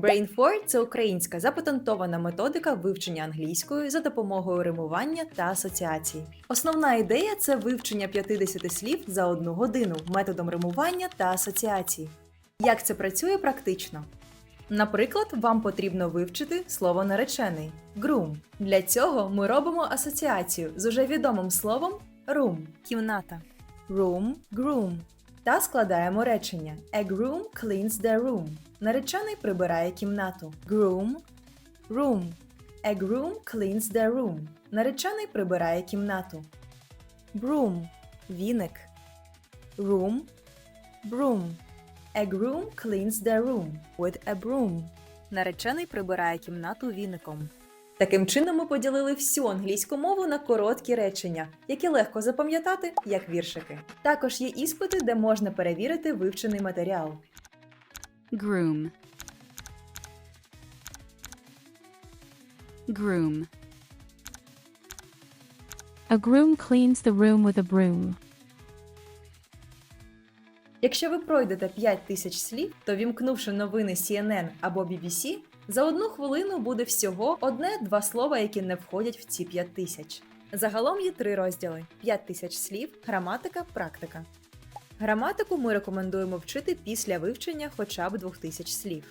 Brain4 – це українська запатентована методика вивчення англійської за допомогою римування та асоціацій. Основна ідея це вивчення 50 слів за одну годину методом римування та асоціацій. Як це працює практично? Наприклад, вам потрібно вивчити слово наречений groom. Для цього ми робимо асоціацію з уже відомим словом room кімната. Room, groom. Та складаємо речення A groom cleans the room. Наречений прибирає кімнату. Groom, room. A groom cleans the room. Наречений прибирає кімнату. Broom – віник. Room, broom. A groom cleans the room with a broom. Наречений прибирає кімнату віником. Таким чином ми поділили всю англійську мову на короткі речення, які легко запам'ятати як віршики. Також є іспити, де можна перевірити вивчений матеріал. groom groom A groom cleans the room with a broom. Якщо ви пройдете 5 тисяч слів, то вімкнувши новини CNN або BBC, за одну хвилину буде всього одне-два слова, які не входять в ці 5 тисяч. Загалом є три розділи: 5 тисяч слів, граматика, практика. Граматику ми рекомендуємо вчити після вивчення хоча б 2000 слів.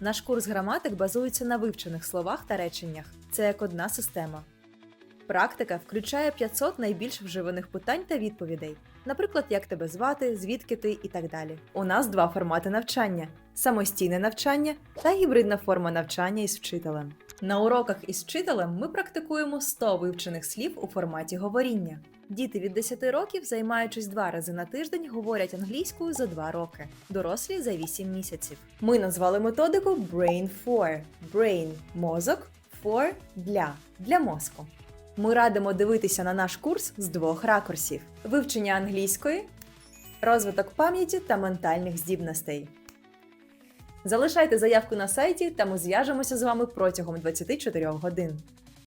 Наш курс граматик базується на вивчених словах та реченнях. Це як одна система. Практика включає 500 найбільш вживаних питань та відповідей, наприклад, як тебе звати, звідки ти і так далі. У нас два формати навчання: самостійне навчання та гібридна форма навчання із вчителем. На уроках із вчителем ми практикуємо 100 вивчених слів у форматі говоріння. Діти від 10 років, займаючись два рази на тиждень, говорять англійською за 2 роки, дорослі за 8 місяців. Ми назвали методику Brain 4. Brain – мозок, for – для, для мозку. Ми радимо дивитися на наш курс з двох ракурсів: вивчення англійської, розвиток пам'яті та ментальних здібностей. Залишайте заявку на сайті, та ми зв'яжемося з вами протягом 24 годин.